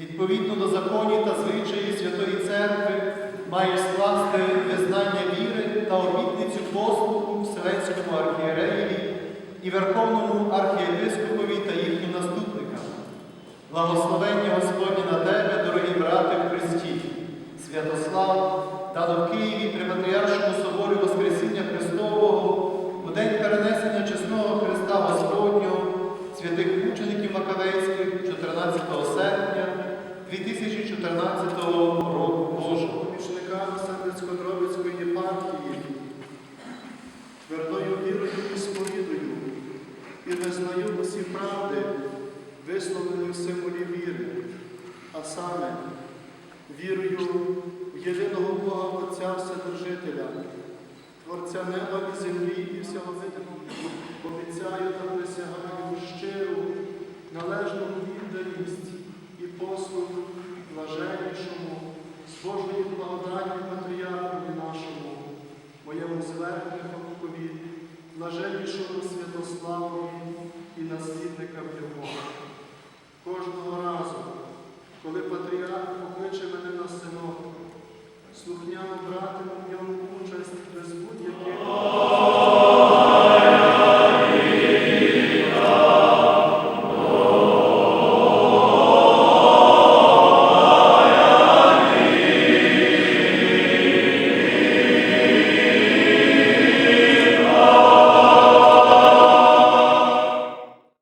відповідно до законів та звичаїв Святої Церкви, маєш скласти визнання віри та обітницю послуху Вселенському архієреєві і Верховному архієпископові та їхнім наступникам. Благословення Господнє на тебе, дорогі брати в Христі, Святослав, дано в Києві при Патріаршому соборі Воскресіння Христового у день перенесення чесного Христа Господнього, святих мучеників Макавейських 14 серпня 2014 року Божого. помічниками Сандицько-Дробицької єпархії, твердою вірою і сповідую і визнаю усі правди, висловлені в символі віри, а саме вірую в єдиного Бога Отця Вседержителя, Творця неба і землі і всього видимого, обіцяю та присягаю Величому Святославові і наслідникам Його. Кожного разу, коли патріарх покличе мене на синод, слухняно братиму в ньому участь без будь-яких.